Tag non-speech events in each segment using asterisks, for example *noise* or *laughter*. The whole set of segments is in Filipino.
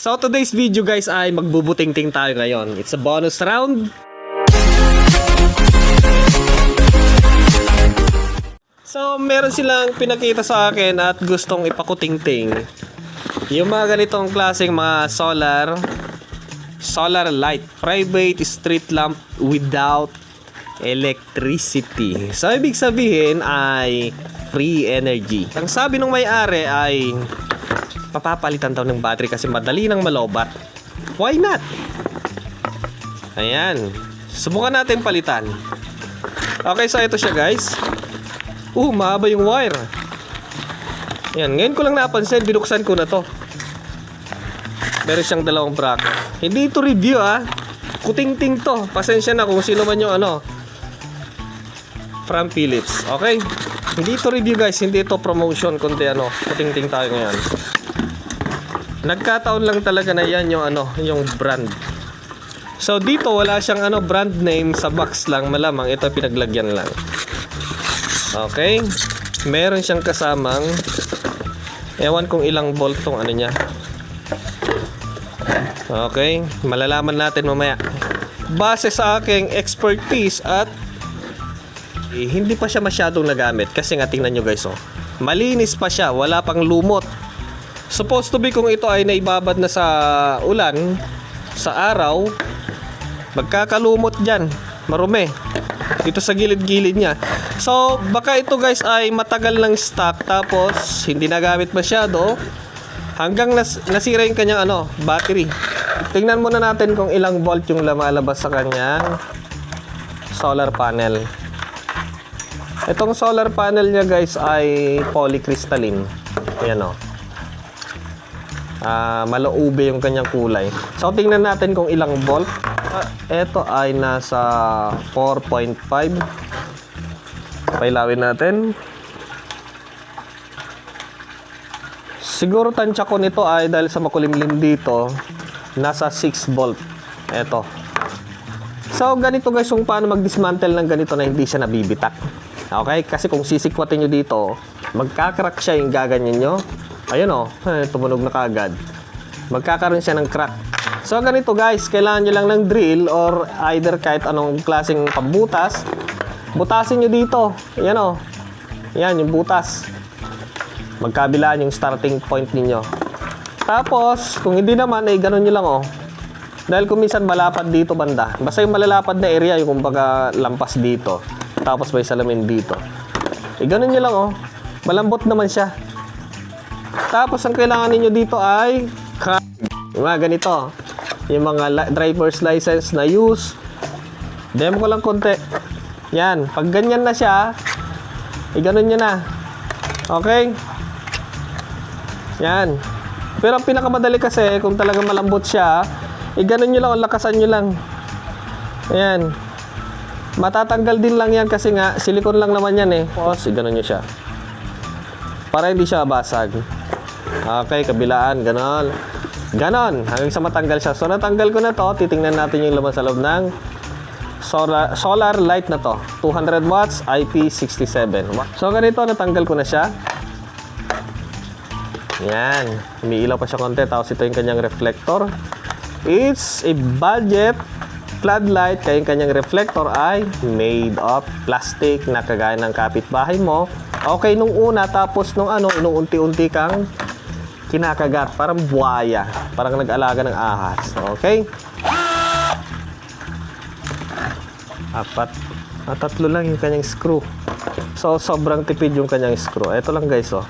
So today's video guys ay magbubuting-ting tayo ngayon. It's a bonus round. So meron silang pinakita sa akin at gustong ipakuting-ting. Yung mga ganitong klaseng mga solar solar light, private street lamp without electricity. So ibig sabihin ay free energy. Ang sabi ng may-ari ay papapalitan daw ng battery kasi madali nang malobat. Why not? Ayan. Subukan natin palitan. Okay, so ito siya guys. Uh, mahaba yung wire. Ayan, ngayon ko lang napansin, binuksan ko na to. Meron siyang dalawang bracket. Hindi ito review ah. Kuting-ting to. Pasensya na kung sino man yung ano. From Philips. Okay? Hindi ito review guys. Hindi ito promotion. Kundi ano. Kuting-ting tayo ngayon. Nagkataon lang talaga na yan yung ano. Yung brand. So dito wala siyang ano brand name sa box lang. Malamang ito pinaglagyan lang. Okay? Meron siyang kasamang Ewan kung ilang volt tong ano niya. Okay, malalaman natin mamaya. Base sa aking expertise at eh, hindi pa siya masyadong nagamit kasi nga tingnan nyo guys oh. Malinis pa siya, wala pang lumot. Supposed to be kung ito ay naibabad na sa ulan, sa araw, magkakalumot dyan, marumi. Dito sa gilid-gilid niya. So, baka ito guys ay matagal ng stock tapos hindi nagamit masyado hanggang nas nasira yung kanyang ano, battery. Tingnan muna natin kung ilang volt yung lumalabas sa kanyang solar panel. Itong solar panel niya guys ay polycrystalline. Ayan o. Ah, malaube yung kanyang kulay. So tingnan natin kung ilang volt. Ah, ito ay nasa 4.5. Pailawin natin. Siguro tansya ko nito ay dahil sa makulimlim dito, nasa 6 volt. Ito. So, ganito guys, kung paano mag-dismantle ng ganito na hindi siya nabibitak. Okay? Kasi kung sisikwatin nyo dito, magkakrak siya yung gaganyan nyo. Ayun o, eh, *laughs* tumunog na kagad. Magkakaroon siya ng crack. So, ganito guys, kailangan nyo lang ng drill or either kahit anong klaseng pambutas. Butasin nyo dito. Yan o. Yan, yung butas magkabilaan yung starting point ninyo. Tapos, kung hindi naman, eh, ganun nyo lang, oh. Dahil kung minsan malapad dito banda. Basta yung malalapad na area, yung kumbaga lampas dito. Tapos may salamin dito. Eh, ganun nyo lang, oh. Malambot naman siya. Tapos, ang kailangan ninyo dito ay. Yung mga ganito. Yung mga li- driver's license na use. Demo ko lang konti. Yan. Pag ganyan na siya, ganun nyo na. Okay? Yan. Pero ang pinakamadali kasi, kung talagang malambot siya, ganun nyo lang, o lakasan nyo lang. Ayan. Matatanggal din lang yan kasi nga, silikon lang naman yan eh. Tapos, ganun nyo siya. Para hindi siya basag. Okay, kabilaan, ganon. Ganon, hanggang sa matanggal siya. So, natanggal ko na to, titingnan natin yung laman sa loob ng solar, solar light na to. 200 watts, IP67. So, ganito, natanggal ko na siya. Yan. Umiilaw pa siya konti. Tapos ito yung kanyang reflector. It's a budget floodlight. Kaya yung kanyang reflector ay made of plastic na kagaya ng kapitbahay mo. Okay nung una. Tapos nung ano, nung unti-unti kang kinakagat. Parang buwaya. Parang nag-alaga ng ahas. Okay? Apat. Ah, tatlo lang yung kanyang screw. So, sobrang tipid yung kanyang screw. Ito lang guys, oh.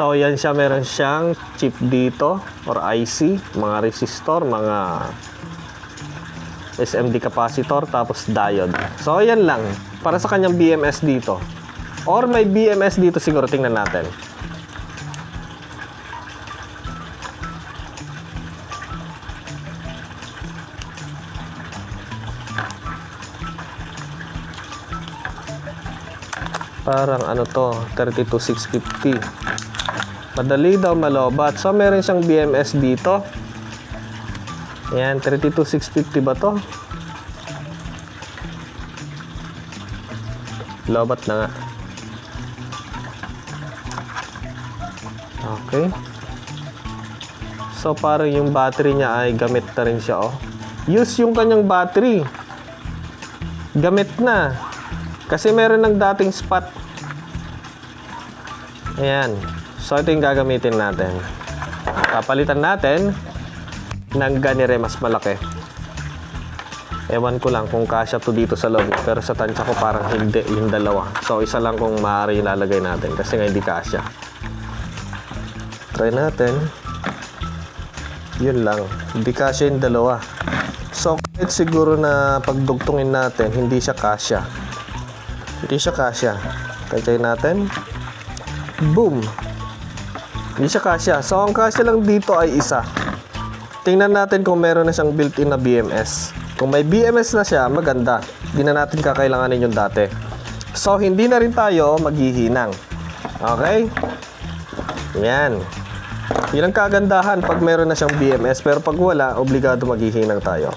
So, yan siya. Meron siyang chip dito or IC, mga resistor, mga SMD capacitor, tapos diode. So, yan lang. Para sa kanyang BMS dito. Or may BMS dito siguro. Tingnan natin. Parang ano to, 32650. Madali daw malobat. So, meron siyang BMS dito. Ayan, 32650 ba to? Lobat na nga. Okay. So parang yung battery niya ay gamit na rin siya oh. Use yung kanyang battery. Gamit na. Kasi meron ng dating spot. Ayan. So ito yung gagamitin natin. Papalitan natin ng ganire mas malaki. Ewan ko lang kung kasya to dito sa loob. Pero sa tansya ko parang hindi yung dalawa. So isa lang kung maaari ilalagay natin kasi nga hindi kasya. Try natin. Yun lang. Hindi kasya yung dalawa. So kahit siguro na pagdugtungin natin, hindi siya kasya. Hindi siya kasya. Try natin. Boom! Hindi siya kasya. So ang kasya lang dito ay isa. Tingnan natin kung meron na siyang built-in na BMS. Kung may BMS na siya, maganda. Hindi na natin kakailanganin yung dati. So, hindi na rin tayo maghihinang. Okay? Yan. Yun ang kagandahan pag meron na siyang BMS. Pero pag wala, obligado maghihinang tayo.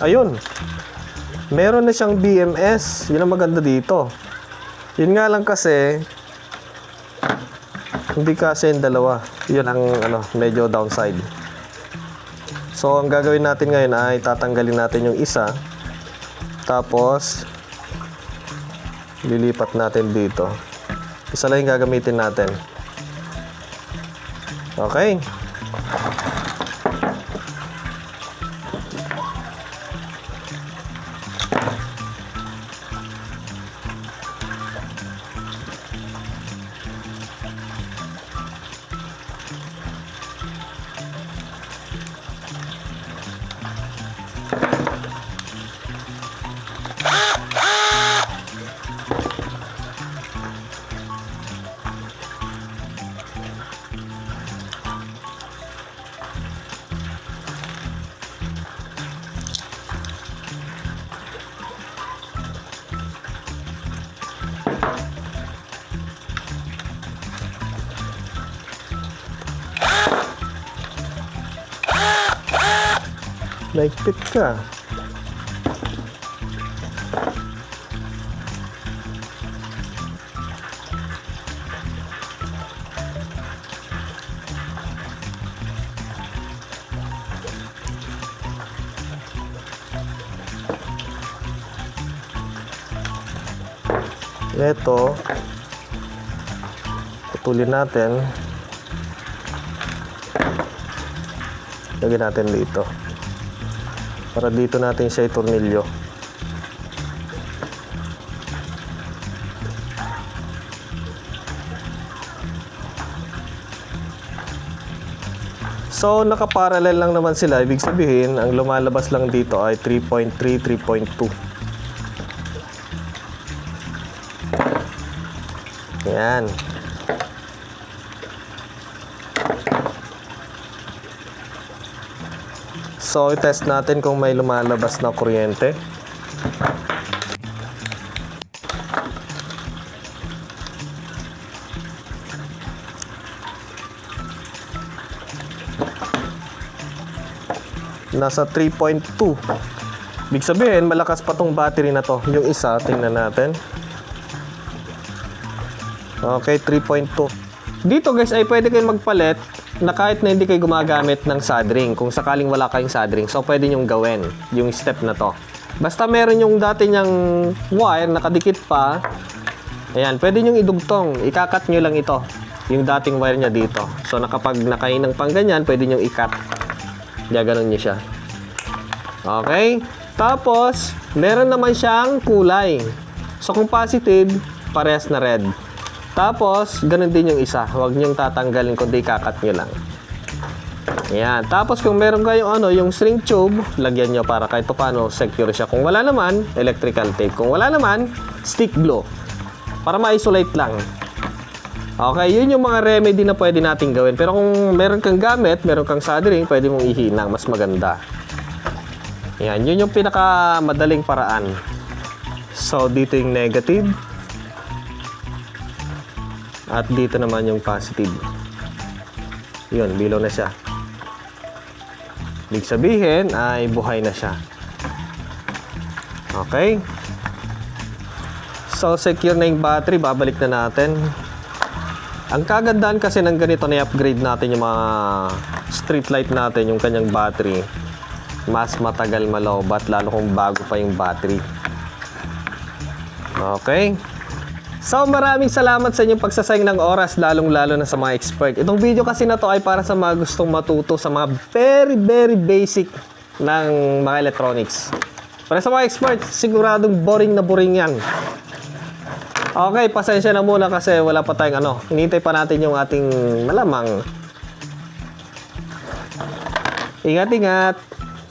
Ayun. Meron na siyang BMS. Yun ang maganda dito. Yun nga lang kasi, hindi kasi yung dalawa. Yun ang ano, medyo downside. So, ang gagawin natin ngayon ay tatanggalin natin yung isa. Tapos, lilipat natin dito. Isa lang yung gagamitin natin. Okay. Naigpit ka. Ito, putulin natin. Lagyan natin dito para dito natin siya itornilyo So, nakaparallel lang naman sila. Ibig sabihin, ang lumalabas lang dito ay 3.3, 3.2. Yan. So, i-test natin kung may lumalabas na kuryente. Nasa 3.2. Ibig sabihin, malakas pa tong battery na to. Yung isa, tingnan natin. Okay, 3.2. Dito guys, ay pwede kayong magpalit na kahit na hindi kayo gumagamit ng soldering, kung sakaling wala kayong soldering, so pwede nyong gawin yung step na to. Basta meron yung dati niyang wire, nakadikit pa, ayan, pwede nyong idugtong, ikakat nyo lang ito, yung dating wire niya dito. So nakapag nakainang pang ganyan, pwede nyong ikat. Gaganon nyo siya. Okay? Tapos, meron naman siyang kulay. So kung positive, parehas na red. Tapos, ganun din yung isa. Huwag niyong tatanggalin kundi kakat nyo lang. Ayan. Tapos, kung meron kayong ano, yung string tube, lagyan nyo para kahit paano secure siya. Kung wala naman, electrical tape. Kung wala naman, stick glue. Para ma-isolate lang. Okay, yun yung mga remedy na pwede nating gawin. Pero kung meron kang gamit, meron kang soldering, pwede mong ihinang. Mas maganda. Ayan, yun yung pinakamadaling paraan. So, dito yung negative. At dito naman yung positive. Yun, below na siya. Ibig sabihin ay buhay na siya. Okay? So, secure na yung battery. Babalik na natin. Ang kagandahan kasi ng ganito na i-upgrade natin yung mga street light natin, yung kanyang battery. Mas matagal malobat, lalo kung bago pa yung battery. Okay. So maraming salamat sa inyong pagsasayang ng oras, lalong-lalo na sa mga expert. Itong video kasi na to ay para sa mga gustong matuto sa mga very, very basic ng mga electronics. Para sa mga expert, siguradong boring na boring yan. Okay, pasensya na muna kasi wala pa tayong ano. Hinihintay pa natin yung ating malamang. Ingat-ingat.